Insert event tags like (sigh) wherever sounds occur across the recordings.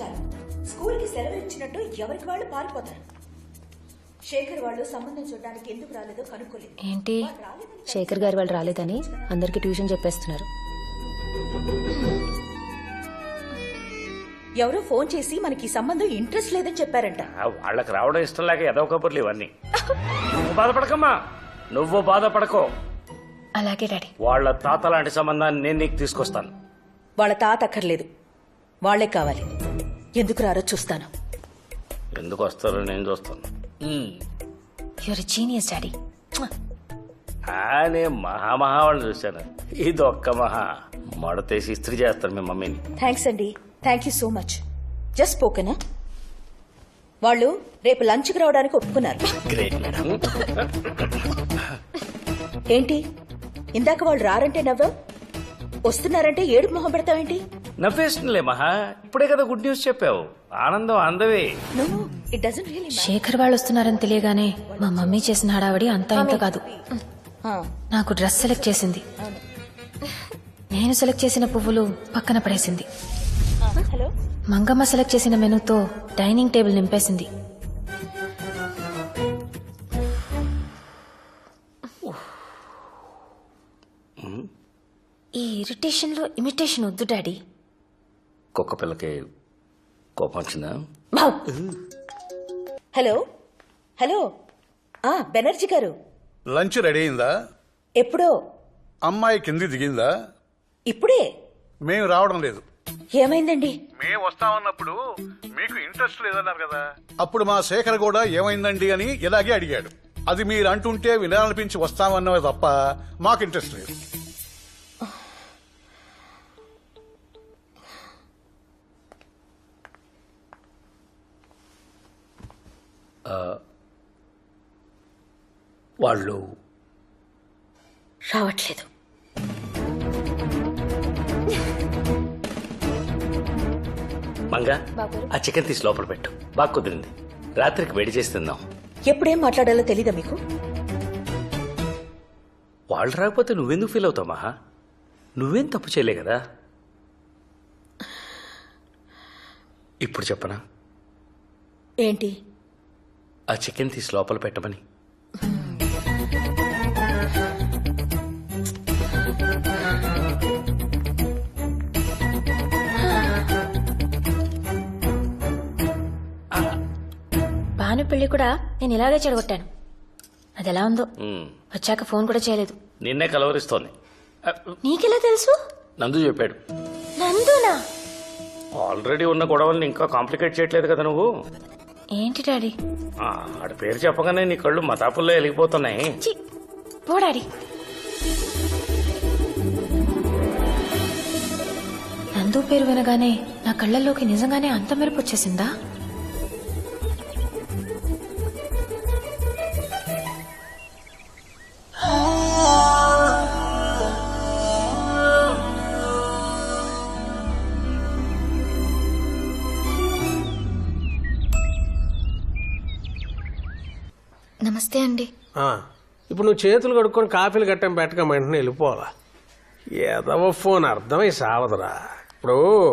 చాలు. స్కూల్కి సెలవు ఇచ్చినట్టు ఎవరికి వాళ్ళు పారిపోతారు? శేఖర్ వాళ్ళు సంబంధం చూడడానికి ఎందుకు రాలేదో కనుక్కోలేదు. ఏంటి? శేఖర్ గారు వాళ్ళు రాలేదని అందరికి ట్యూషన్ చెప్పేస్తున్నారు. ఎవరో ఫోన్ చేసి మనకి ఈ సంబంధం ఇంట్రెస్ట్ లేదని చెప్పారంట. వాళ్ళకి రావడం ఇష్టం లేక ఎదవ కబుర్లు ఇవన్నీ. నువ్వు బాధపడకమ్మా. నువ్వు బాధపడకో. అలాగే డాడీ. వాళ్ళ తాత లాంటి సంబంధాన్ని నేను నీకు తీసుకొస్తాను. వాళ్ళ తాత అక్కర్లేదు. వాళ్ళే కావాలి. ఎందుకు రారో చూస్తాను. ఎందుకు వస్తారో నేను చూస్తాను. యువర్ జీనియస్ డాడీ నేను మహా మహా వాళ్ళు చూశాను. ఇది ఒక్క మహా. మడతేసి ఇస్త్రీ చేస్తారు మీ మమ్మీని. థ్యాంక్స్ అండి thank you so much just స్పోకెనా వాళ్ళు రేపు లంచ్కి రావడానికి ఒప్పుకున్నారు. గ్రేట్ మేడం ఏంటి? ఇందాక వాళ్ళు రారంటే నవ్వావు వస్తున్నారంటే ఏడుపు మొహం పెడతావేంటి? నవ్వేస్తుందిలే మహా. ఇప్పుడే కదా గుడ్ న్యూస్ చెప్పావు. ఆనందం అందవే. శేఖర్ వాళ్ళు వస్తున్నారని తెలియగానే మా మమ్మీ చేసిన హడావడి అంతా ఇంత కాదు. నాకు డ్రెస్ సెలెక్ట్ చేసింది. నేను సెలెక్ట్ చేసిన పువ్వులు పక్కన పడేసింది. హలో? మంగమ్మ సెలెక్ట్ చేసిన మెనూతో డైనింగ్ టేబుల్ నింపేసింది. ఈ ఇరిటేషన్లో ఇమిటేషన్ వద్దు డాడీ. కుక్క పిల్లకి కోపం వచ్చిందా? హలో? హలో? ఆ బెనర్జీ గారు. లంచ్ రెడీ అయిందా? ఎప్పుడో. అమ్మాయి కింది దిగిందా? ఇప్పుడే? మేము రావడం లేదు. ఏమైందండి? మేము వస్తామన్నప్పుడు మీకు ఇంట్రెస్ట్ లేదన్నారు కదా. అప్పుడు మా శేఖర్ కూడా ఏమైందండి అని ఇలాగే అడిగాడు. అది మీరు అంటుంటే వినాలనిపించి వస్తామన్నవే తప్ప మాకు ఇంట్రెస్ట్ లేదు. వాళ్ళు రావట్లేదు. మంగ ఆ చికెన్ తీసి లోపల పెట్టు. బాగా కుదిరింది. రాత్రికి వేడి చేసి తిందాం. ఎప్పుడేం మాట్లాడాలో తెలీదా మీకు? వాళ్ళు రాకపోతే నువ్వెందుకు ఫీల్ అవుతావు మహా? నువ్వేం తప్పు చేయలే కదా? ఇప్పుడు చెప్పనా? ఏంటి? ఆ చికెన్ తీసి లోపల పెట్టమని. భాను పెళ్ళి కూడా నేను ఇలాగే చెడగొట్టాను. అది ఎలా ఉందో? వచ్చాక ఫోన్ కూడా చేయలేదు. నిన్నే కలవరిస్తోంది. నీకెలా తెలుసు? నందు చెప్పాడు. నందునా? ఆల్రెడీ ఉన్న గొడవల్ని ఇంకా కాంప్లికేట్ చేయట్లేదు కదా నువ్వు? ఏంటి డాడీ? ఆ, ఆడి పేరు చెప్పగానే నీ కళ్ళు మతాపుల్లో వెలిగిపోతున్నాయి చి పో డాడీ. నందు పేరు వినగానే నా కళ్ళల్లోకి నిజంగానే అంత మెరుపు వచ్చేసిందా? నమస్తే అండి. ఆ, ఇప్పుడు నువ్వు చేతులు కడుక్కొని కాఫీలు గట్టం పెట్టక వెంటనే వెళ్ళిపోవాలా? ఏదవ ఫోన్ అర్థమై సావదురా. ఇప్పుడు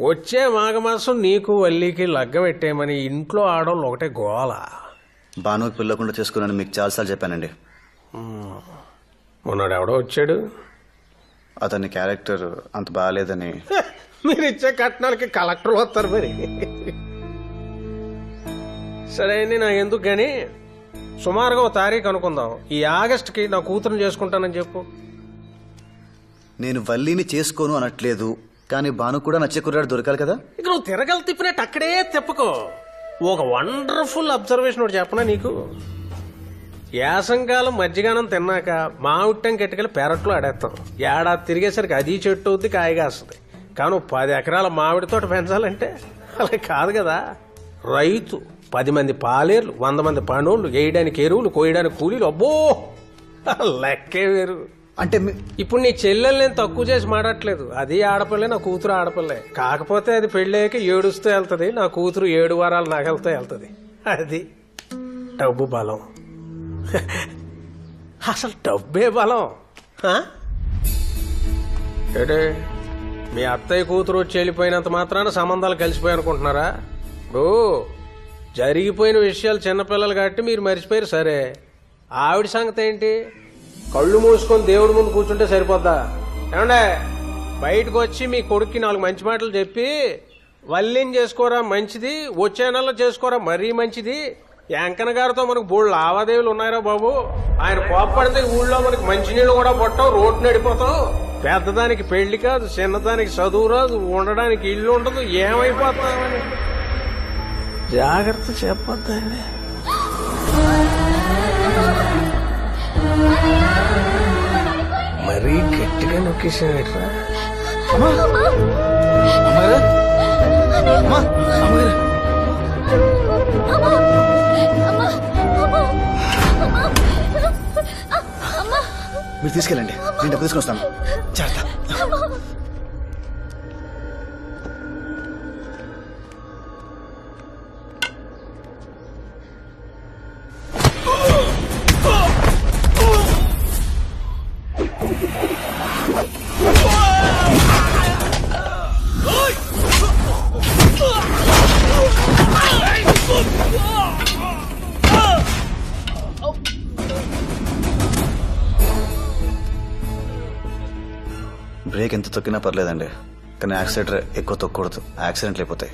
వచ్చే మాఘమాసం నీకు వల్లికి లగ్గ పెట్టేయమని ఇంట్లో ఆడవాళ్ళు ఒకటే గోల. భానుకి పిల్లకుండా చేసుకున్నాను మీకు చాలాసార్లు చెప్పానండి. మొన్నడు ఎవడో వచ్చాడు? అతని క్యారెక్టర్ అంత బాగాలేదని. మీరు ఇచ్చే కట్నాలకి కలెక్టర్ వస్తారు మరి. సరే అండి నాకు ఎందుకు కానీ సుమారుగా ఓ తారీఖు అనుకుందాం. ఈ ఆగస్టుకి నా కూతురుని చేసుకుంటానని చెప్పు. నేను వల్లిని చేసుకోను అనట్లేదు కానీ భాను కూడా నచ్చే కుర్రాడు దొరకాలి కదా? ఇక నువ్వు తిరగలు తిప్పినట్టు అక్కడే తిప్పకో. ఒక వండర్ఫుల్ అబ్జర్వేషన్ ఒకటి చెప్పనా నీకు? యాసంకాలం మజ్జిగానం తిన్నాక మామిట్టం కెట్టుకెళ్ళి పెరట్లో ఆడేస్తాం ఏడాది తిరిగేసరికి అది చెట్టు అవుద్ది కాయగాస్తుంది కానీ పది ఎకరాల మామిడి తోట పెంచాలంటే అలా కాదు కదా. రైతు పది మంది పాలేర్లు వంద మంది పనోళ్ళు వేయడానికి ఎరువులు కోయడానికి కూలీలు అబ్బో! లెక్కే వేరు. అంటే మీ- ఇప్పుడు నీ చెల్లెల్ని నేను తక్కువ చేసి మాడట్లేదు. అది ఆడపిల్లే నా కూతురు ఆడపిల్లే. కాకపోతే అది పెళ్ళాక ఏడుస్తూ వెళ్తది నా కూతురు ఏడు వారాలు నగలతో వెళ్తది. అది డబ్బు బలం. (laughs) అసలు డబ్బే బలం? ఏడే మీ అత్తయ్య కూతురు వచ్చి వెళ్ళిపోయినంత మాత్రాన సంబంధాలు కలిసిపోయి అనుకుంటున్నారా ఇప్పుడు జరిగిపోయిన విషయాలు చిన్నపిల్లలు కాబట్టి మీరు మర్చిపోయారు సరే. ఆవిడ సంగతి ఏంటి? కళ్ళు మూసుకొని దేవుడి ముందు కూర్చుంటే సరిపోద్దా? ఏమండే? బయటకు వచ్చి మీ కొడుక్కి నాలుగు మంచి మాటలు చెప్పి వల్లిని చేసుకోరా మంచిది వచ్చే నెలలో చేసుకోరా మరీ మంచిది? వెంకన్న గారితో మనకు బోళ్ళు లావాదేవీలు ఉన్నాయరా బాబు. ఆయన కోప్పడితే ఊళ్ళో మనకి మంచినీళ్ళు కూడా పట్టవు రోడ్డు నడిపోతాం పెద్దదానికి పెళ్ళి కాదు చిన్నదానికి చదువు రాదు ఉండడానికి ఇల్లు ఉండదు ఏమైపోతామని జాగ్రత్త చెప్పొద్దండి. మరీ గట్టిగా నొక్కేసాడరా మీరు తీసుకెళ్ళండి. నేను డబ్బు తీసుకొస్తాను. జాగ్రత్త. బ్రేక్ ఎంత తొక్కినా పర్లేదండి. కానీ యాక్సిడెంటర్ ఎక్కువ తొక్కకూడదు. యాక్సిడెంట్లు అయిపోతాయి.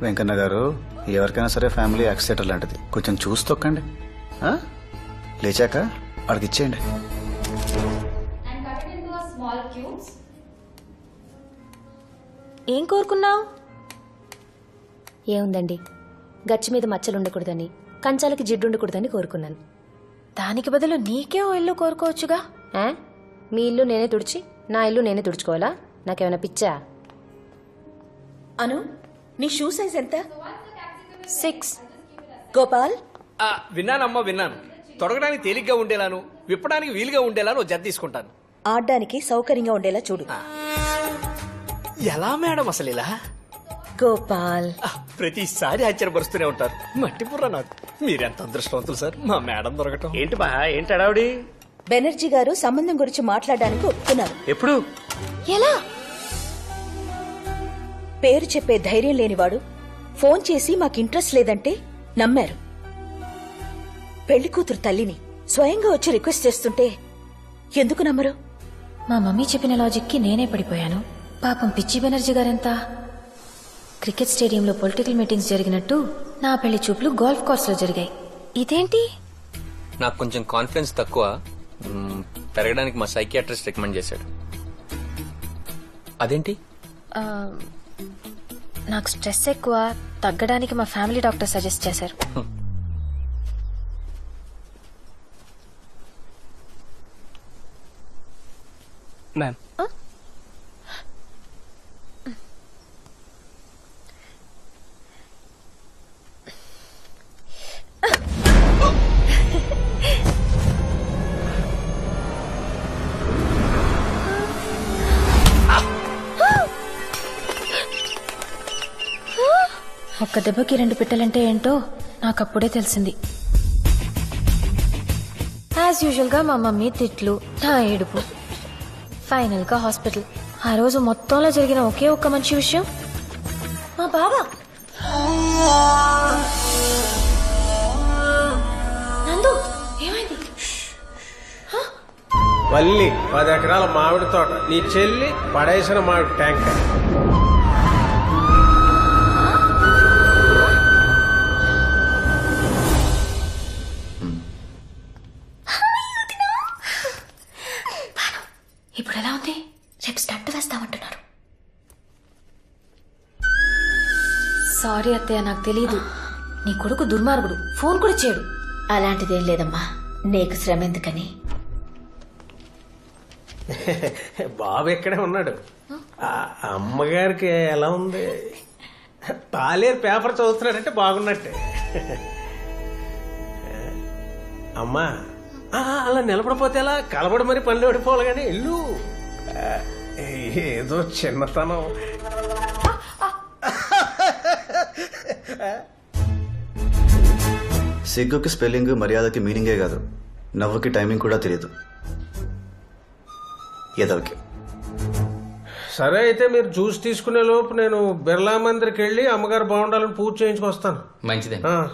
వెంకన్న గారు ఎవరికైనా సరే ఫ్యామిలీ యాక్సిడెంటర్ లాంటిది. కొంచెం చూసి తొక్కండి. ఆ? లేచాక వాడికి ఇచ్చేయండి. ఏం కోరుకున్నావు? ఏముందండి? గచ్చి మీద మచ్చలు ఉండకూడదని కంచాలకి జిడ్డు ఉండకూడదని కోరుకున్నాను. దానికి బదులు నీకే ఓ ఇల్లు కోరుకోవచ్చుగా? ఆ? మీ ఇల్లు నేనే తుడిచి నా ఇల్లు నేనే తుడుచుకోవాలా? నాకేమైనా పిచ్చా? అను నీ షూ సైజ్ ఎంత? సిక్స్. గోపాల్? ఆ, విన్నానమ్మా విన్నాను. తొడగడానికి తేలిగ్గా ఉండేలాను విప్పడానికి వీలుగా ఉండేలాను జత తీసుకుంటాను. ఆడడానికి సౌకర్యంగా ఉండేలా చూడు. ఎలా మేడం అసలు ఇలా? గోపాల్. ఆ, ప్రతిసారి ఆశ్చర్యపరుస్తూనే ఉంటారు. మట్టి బుర్ర నాకు. మీరెంత అదృష్టవంతులు సార్? మా మేడం దొరకటం. ఏంటి మహా ఏంటి అడావిడి? బెనర్జీ గారు సంబంధం గురించి మాట్లాడడానికి ఒప్పుకున్నారు. ఎప్పుడు? ఎలా? పేరు చెప్పే ధైర్యం లేనివాడు ఫోన్ చేసి మాకు ఇంట్రెస్ట్ లేదంటే నమ్మారు. పెళ్ళి కూతురు తల్లిని స్వయంగా వచ్చి రిక్వెస్ట్ చేస్తుంటే ఎందుకు నమ్మరు? మా మమ్మీ చెప్పిన లాజిక్కి నేనే పడిపోయాను. పాపం పిచ్చి బెనర్జీ గారెంత? క్రికెట్ స్టేడియంలో పొలిటికల్ మీటింగ్స్ జరిగినట్టు నా పెళ్ళి చూపులు గోల్ఫ్ కోర్స్లో జరిగాయి. ఇదేంటి? నాకు కొంచెం కాన్ఫిడెన్స్ తక్కువ. పెరగడానికి మా సైకియాట్రిస్ట్ రికమెండ్ చేశాడు. అదేంటి? నాకు స్ట్రెస్ ఎక్కువ తగ్గడానికి మా ఫ్యామిలీ డాక్టర్ సజెస్ట్ చేశారు. మ్యామ్. ఒక్క దెబ్బకి రెండు పిట్టలంటే ఏంటో నాకు అప్పుడే తెలిసింది. యాజ్ యూజువల్గా మా మమ్మీ తిట్లు నా ఏడుపు. ఫైనల్గా హాస్పిటల్. ఆ రోజు మొత్తంలో జరిగిన ఒకే ఒక్క మంచి విషయం. మా బాబా నందు ఏమైంది? వల్లి పది ఎకరాల మామిడి తోట. నీ చెల్లి పడేసిన మామిడి ట్యాంకర్. సారీ అత్తయ్య నాకు తెలియదు నీ కొడుకు దుర్మార్గుడు. ఫోన్ కూడా చేయడు. అలాంటిదేం లేదమ్మా. నీకు శ్రమ ఎందుకని? బాబు ఎక్కడే ఉన్నాడు. ఆ అమ్మగారికి ఎలా ఉంది? తాలేరు పేపర్ చదువుతున్నాడంటే బాగున్నట్టే. అమ్మా ఆ, అలా నిలబడిపోతే ఎలా? కలబడి మరి పనులు ఓడిపోవాలి కానీ ఇల్లు ఏదో చిన్నతనం. సిగ్గుకి స్పెల్లింగ్ మర్యాదకి మీనింగే కాదు. నవ్వుకి టైమింగ్ కూడా తెలియదు. ఏదోకి. సరే అయితే మీరు జ్యూస్ తీసుకునే లోపు నేను బిర్లా మందిర్కి వెళ్ళి అమ్మగారు బాగుండాలని పూజ చేయించుకొస్తాను. మంచిదండి. ఆ.